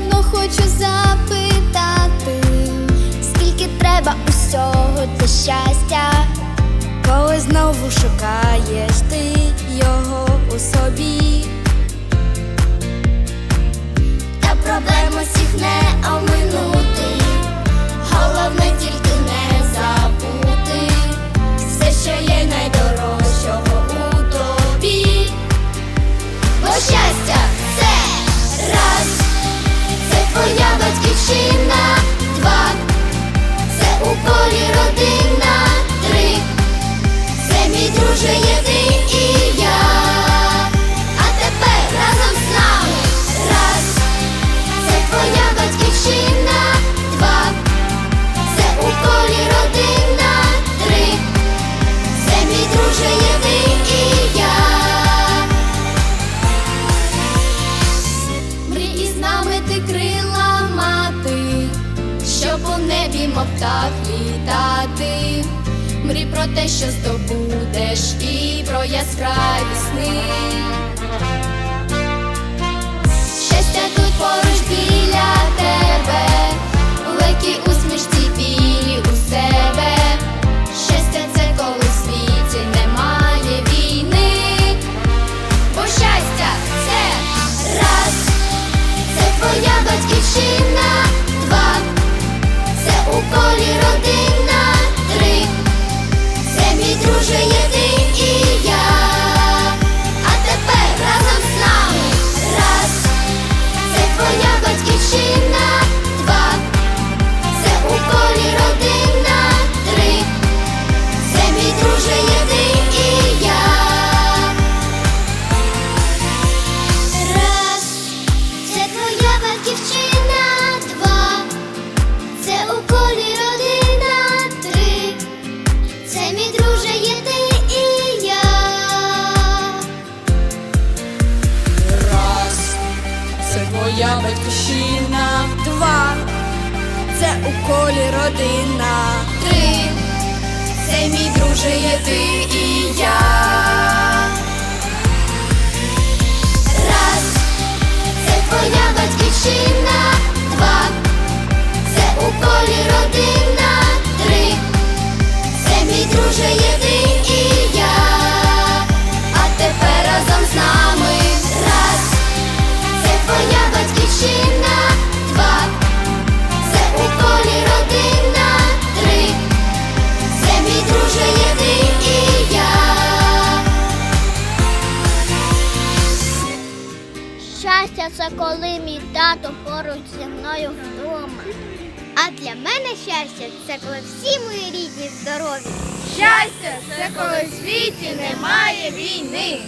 давно хочу запитати, скільки треба усього для щастя, коли знову шукаєш ти його у мій друже є ти і я. А тепер разом з нами раз, це твоя батьківщина, два, це у колі родина, три, це мій друже є ти і я. Мрій із нами ти крила мати, щоб у небі мов птах літати. Мрій про те, що здобудеш, і про яскраві сни. Твоя батьківщина, Два, це у колі родина, три, це мій друже є ти і я. Щастя це коли мій тато поруч зі мною вдома. А для мене щастя це коли всі мої рідні здорові. Щастя, це коли в світі немає війни.